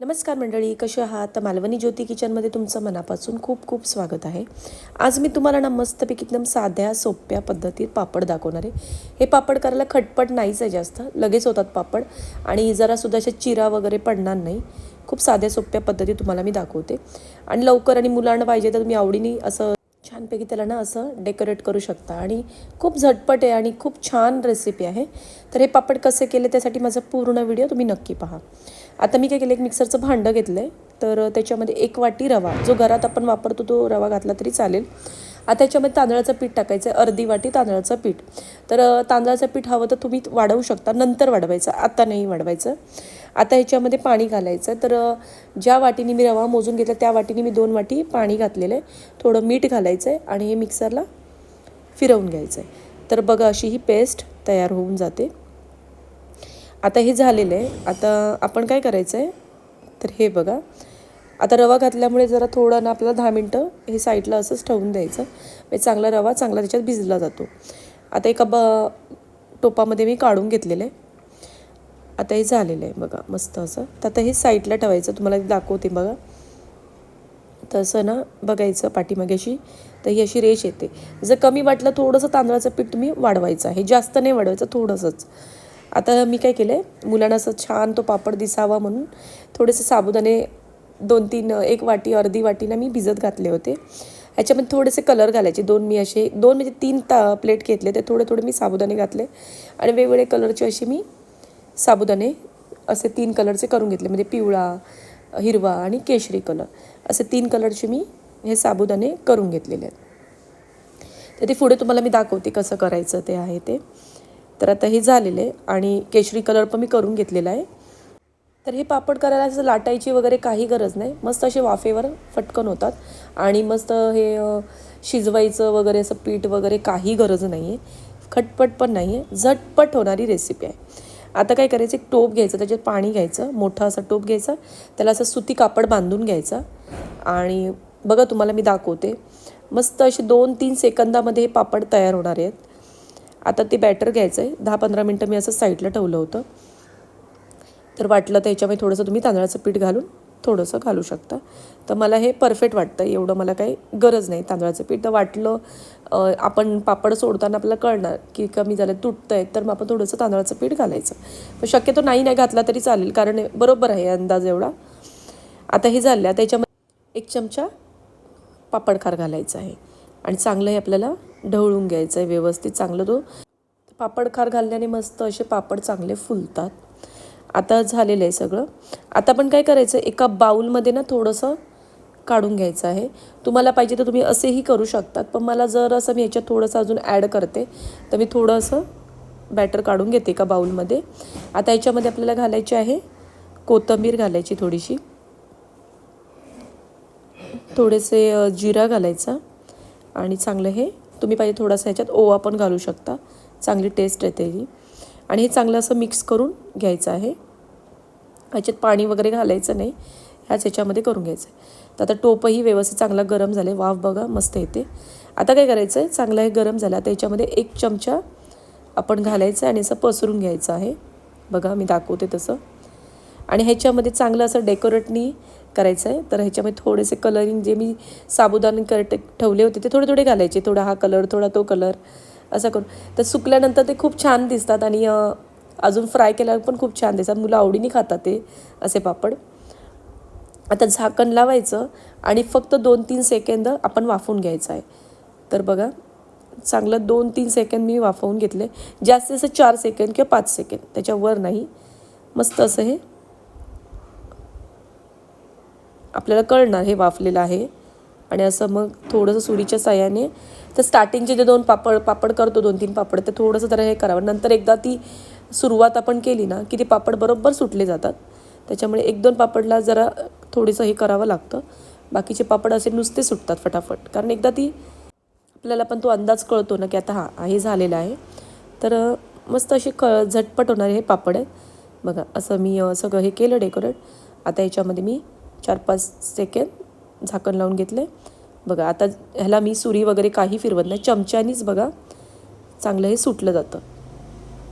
नमस्कार मंडळी कशी आहात? तर मालवणी ज्योती किचनमध्ये तुमचं मनापासून खूप खूप स्वागत आहे. आज मी तुम्हाला ना मस्तपैकी एकदम साध्या सोप्या पद्धतीत पापड दाखवणार आहे. हे पापड करायला खटपट नाहीच आहे जास्त लगेच होतात पापड. आणि जरासुद्धा अशा चिरा वगैरे पडणार नाही. खूप साध्या सोप्या पद्धती तुम्हाला मी दाखवते. आणि लवकर आणि मुलांना पाहिजे तर तुम्ही आवडीने असं छानपैकी त्याला ना असं डेकोरेट करू शकता. आणि खूप झटपट आहे आणि खूप छान रेसिपी आहे. तर हे पापड कसे केले त्यासाठी माझा पूर्ण व्हिडिओ तुम्ही नक्की पहा. आता मी काय केलं एक मिक्सरचं भांडं घेतलं आहे तर त्याच्यामध्ये एक वाटी रवा जो घरात आपण वापरतो तो रवा घातला तरी चालेल. आता याच्यामध्ये तांदळाचं पीठ टाकायचं आहे अर्धी वाटी तांदळाचं पीठ. तर तांदळाचं पीठ हवं तर तुम्ही वाढवू शकता नंतर वाढवायचं आता नाही वाढवायचं. आता ह्याच्यामध्ये पाणी घालायचं. तर ज्या वाटीने मी रवा मोजून घेतला त्या वाटीने मी दोन वाटी पाणी घातलेलं आहे. थोडं मीठ घालायचं आहे आणि हे मिक्सरला फिरवून घ्यायचं आहे तर बघा अशी ही पेस्ट तयार होऊन जाते. आता हे झालेलं आहे. आता आपण काय करायचं आहे तर हे बघा. आता रवा घातल्यामुळे जरा थोडं ना आपल्याला दहा मिनटं हे साईडला असंच ठेवून द्यायचं. म्हणजे चांगला रवा चांगला त्याच्यात भिजला जातो. आता एका ब टोपामध्ये मी काढून घेतलेलं आहे. आता हे झालेलं आहे बघा मस्त असं. तर आता हे साईडला ठेवायचं. तुम्हाला दाखवते बघा. तसं ना बघायचं पाठीमागे अशी. तर ही अशी रेष येते. जर कमी वाटलं थोडंसं तांदळाचं पीठ तुम्ही वाढवायचं आहे. जास्त नाही वाढवायचं थोडंसंच. आता मी काय केलं आहे मुलांना असं छान तो पापड दिसावा म्हणून थोडेसे साबुदाणे दोन तीन एक वाटी अर्धी वाटीला मी भिजत घातले होते. ह्याच्यामध्ये थोडेसे कलर घालायचे. दोन मी असे दोन म्हणजे तीन ता प्लेट घेतले ते. थोडे थोडे मी साबुदाणे घातले. आणि वेगवेगळे कलरचे असे मी साबुदाणे असे तीन कलरचे करून घेतले. म्हणजे पिवळा हिरवा आणि केशरी कलर असे तीन कलरचे मी हे साबुदाणे करून घेतलेले आहेत. तर ते पुढे तुम्हाला मी दाखवते कसं करायचं ते आहे ते. तर आता हे झालेलं आहे आणि केशरी कलर पण मी करून घेतलेला आहे. तर हे पापड करायला असं लाटायची वगैरे काही गरज नाही. मस्त असे वाफेवर फटकन होतात आणि मस्त हे शिजवायचं वगैरे असं पीठ वगैरे काही गरज नाही आहे खटपट पण नाही आहे झटपट होणारी रेसिपी आहे. आता काय करायचं? एक टोप घ्यायचं त्याच्यात पाणी घ्यायचं मोठा असा टोप घ्यायचा त्याला असं सुती कापड बांधून घ्यायचा आणि बघा तुम्हाला मी दाखवते. मस्त असे दोन तीन सेकंदामध्ये हे पापड तयार होणार आहेत. आता ते बॅटर घ्यायचं आहे दहा पंधरा मिनटं मी असं साईडला ठेवलं होतं. तर वाटलं तर याच्यामध्ये थोडंसं तुम्ही तांदळाचं पीठ घालून थोडंसं घालू शकता. तर मला हे परफेक्ट वाटतं. एवढं मला काही गरज नाही तांदळाचं पीठ. तर वाटलं आपण पापड सोडताना आपल्याला कळणार की कमी झालं तुटतं आहे तर मग आपण थोडंसं तांदळाचं पीठ घालायचं. पण शक्यतो नाही नाही घातला तरी चालेल. कारण बरोबर आहे अंदाज एवढा. आता हे झालं. त्याच्यामध्ये एक चमचा पापडखार घालायचा आहे. आणि चांगलं हे आपल्याला ढवळून घ्यायचं आहे व्यवस्थित चांगलं तो पापड खार घालण्याने मस्त असे पापड चांगले फुलतात. आता झालेलं आहे सगळं. आता पण काय करायचं एका बाऊलमध्ये ना थोडंसं काढून घ्यायचं आहे. तुम्हाला पाहिजे तर तुम्ही असेही करू शकतात पण मला जर असं मी याच्यात थोडंसं अजून ॲड करते तर मी थोडंसं बॅटर काढून घेते एका बाऊलमध्ये आता याच्यामध्ये आपल्याला घालायची आहे कोथिंबीर घालायची थोडीशी. थोडेसे जिरा घालायचा. आणि चांगलं हे तुम्ही पाहिजे थोडासा ह्याच्यात ओवा पण घालू शकता. चांगली टेस्ट येते ही. आणि हे चांगलं असं मिक्स करून घ्यायचं आहे. ह्याच्यात पाणी वगैरे घालायचं नाही. ह्याच ह्याच्यामध्ये करून घ्यायचं आहे. तर आता टोपही व्यवस्थित चांगला गरम झाले वाफ बघा मस्त येते. आता काय करायचं आहे चांगलं हे गरम झालं. आता याच्यामध्ये एक चमचा आपण घालायचं आणि असं पसरून घ्यायचं आहे. बघा मी दाखवते तसं. आणि ह्याच्यामध्ये चांगलं असं डेकोरेटनी करायचं आहे तर ह्याच्यामध्ये थोडेसे कलरिंग जे मी साबुदाणे कर ठेवले होते ते थोडे थोडे घालायचे. थोडा हा कलर थोडा तो कलर असं करून. तर सुकल्यानंतर ते खूप छान दिसतात आणि अजून फ्राय केल्यावर पण खूप छान दिसतात. मुलं आवडीने खातात ते असे पापड. आता झाकण लावायचं आणि फक्त दोन तीन सेकंद आपण वाफवून घ्यायचं आहे. तर बघा चांगलं दोन तीन सेकंद मी वाफवून घेतले. जास्तीत जास्त चार सेकंद किंवा पाच सेकंद त्याच्यावर नाही. मस्त असं हे आपल्याला कळणार हे वाफलेलं आहे. आणि असं मग थोडंसं सुरीच्या साह्याने तर स्टार्टिंगचे जे दोन पापड पापड करतो दोन तीन पापड ते थोडंसं जरा हे करावं. नंतर एकदा ती सुरुवात आपण केली ना की ते पापड बरोबर सुटले जातात. त्याच्यामुळे एक दोन पापडला जरा थोडंसं हे करावं लागतं. बाकीचे पापड असे नुसते सुटतात फटाफट. कारण एकदा ती आपल्याला पण तो अंदाज कळतो ना की आता हा हे झालेलं आहे. तर मस्त असे क झटपट होणारे हे पापड आहे बघा असं मी सगळं हे केलं डेकोरेट आता याच्यामध्ये मी चार पाच सेकंड झाकण लावून घेतले बघा आता ह्याला मी सुरी वगैरे काही फिरवत नाही. चमच्यानीच बघा चांगलं हे सुटलं जातं.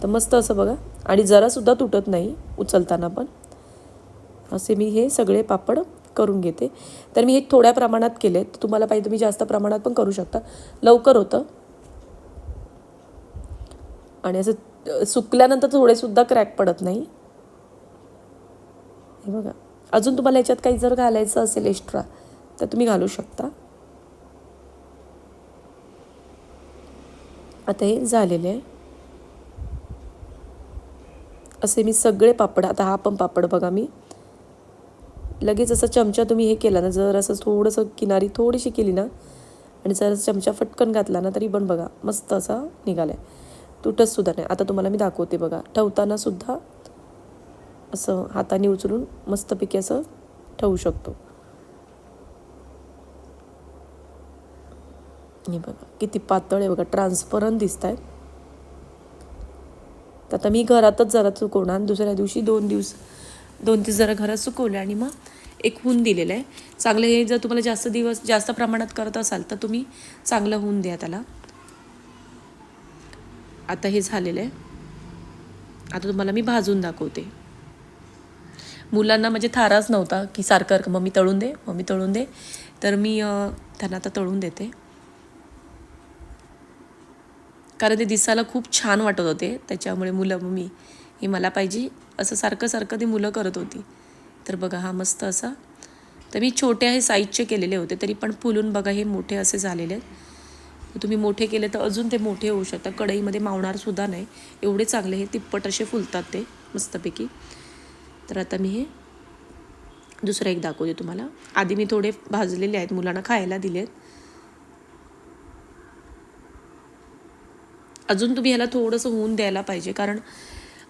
तर मस्त असं बघा. आणि जरासुद्धा तुटत नाही उचलताना पण. असे मी हे सगळे पापड करून घेते. तर मी हे थोड्या प्रमाणात केले तर तुम्हाला पाहिजे तुम्ही जास्त प्रमाणात पण करू शकता. लवकर होतं. आणि असं सुकल्यानंतर थोडेसुद्धा क्रॅक पडत नाही. हे बघा. अजून तुम्हाला याच्यात काही जर घालायचं असेल एक्स्ट्रा तर तुम्ही घालू शकता. आता हे झालेले आहे. असे मी सगळे पापड आता हा पण पापड बघा मी. लगेच असं चमचा तुम्ही हे केला ना जर असं थोडंसं किनारी थोडीशी केली ना आणि जर चमचा फटकन घातला ना तरी पण बघा मस्त असा निघाला आहे तुटतसुद्धा नाही. आता तुम्हाला मी दाखवते बघा. ठेवतानासुद्धा असं हाताने उचलून मस्तपैकी असं ठेवू शकतो. हे बघा किती पातळ आहे बघा ट्रान्सपरंट दिसत आहेत तर आता मी घरातच जरा चुकवणार आणि दुसऱ्या दिवशी दोन दिवस दोन दिवस जरा घरात चुकवले आणि मग एक होऊन दिलेलं आहे. चांगलं हे जर तुम्हाला जास्त दिवस जास्त प्रमाणात करत असाल तर तुम्ही चांगलं होऊन द्या त्याला. आता हे झालेलं आहे. आता तुम्हाला मी भाजून दाखवते. मुलांना म्हणजे थाराच नव्हता की सारखं मम्मी तळून दे मम्मी तळून दे. तर मी त्यांना आता तळून देते. कारण ते दिसायला खूप छान वाटत होते. त्याच्यामुळे मुलं मम्मी हे मला पाहिजे. असं सारखं सारखं ती मुलं करत होती. तर बघा हा मस्त असा. तर मी छोटे हे साईजचे केलेले होते. तरी पण फुलून बघा हे मोठे असे झालेले आहेत. तुम्ही मोठे केले तर अजून ते मोठे होऊ शकतात. कढईमध्ये मावणारसुद्धा नाही. एवढे चांगले हे तिप्पट असे फुलतात ते मस्तपैकी. तर आता मी हे दुसरं एक दाखवते तुम्हाला. आधी मी थोडे भाजलेले आहेत मुलांना खायला दिलेत. अजून तुम्ही ह्याला थोडंसं ऊन द्यायला पाहिजे कारण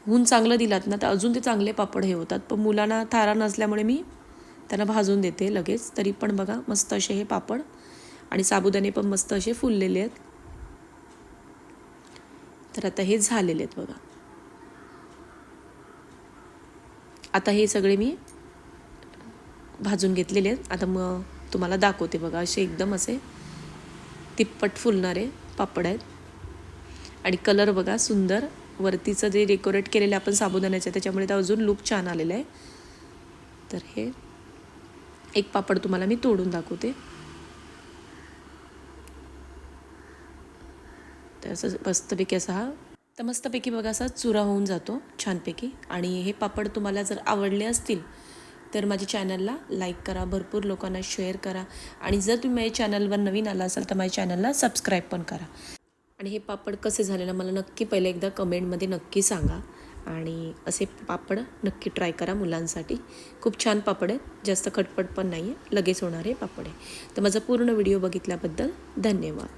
ऊन चांगलं दिलात ना तर अजून ते चांगले पापड हे होतात. पण मुलांना थारा नसल्यामुळे मी त्यांना भाजून देते लगेच. तरी पण बघा मस्त असे हे पापड. आणि साबुदाणे पण मस्त असे फुललेले आहेत. तर आता हे झालेले आहेत बघा. आता हे सगळे मी भाजून घेतलेले आहेत. आता मग तुम्हाला दाखवते बघा असे एकदम असे तिप्पट फुलणारे पापड आहेत. आणि कलर बघा सुंदर वरतीचं जे डेकोरेट केलेलं आपण साबुदाण्याचं त्याच्यामुळे तर अजून लुक छान आलेलं आहे. तर हे एक पापड तुम्हाला मी तोडून दाखवते. तर असं मस्तपैकी असा हा तर मस्तपैकी बघा असा चुरा होऊन जातो छानपैकी. आणि हे पापड तुम्हाला जर आवडले असतील तर माझ्या चॅनलला लाईक करा भरपूर लोकांना शेअर करा. आणि जर तुम्ही माझ्या चॅनलवर नवीन आला असाल तर माझ्या चॅनलला सबस्क्राईब पण करा. आणि हे पापड कसे झाले ना मला नक्की पहिले एकदा कमेंटमध्ये नक्की सांगा. आणि असे पापड नक्की ट्राय करा मुलांसाठी. खूप छान पापड आहेत जास्त खटपट पण नाही आहे लगेच होणारे पापड आहे तर माझा पूर्ण व्हिडिओ बघितल्याबद्दल धन्यवाद.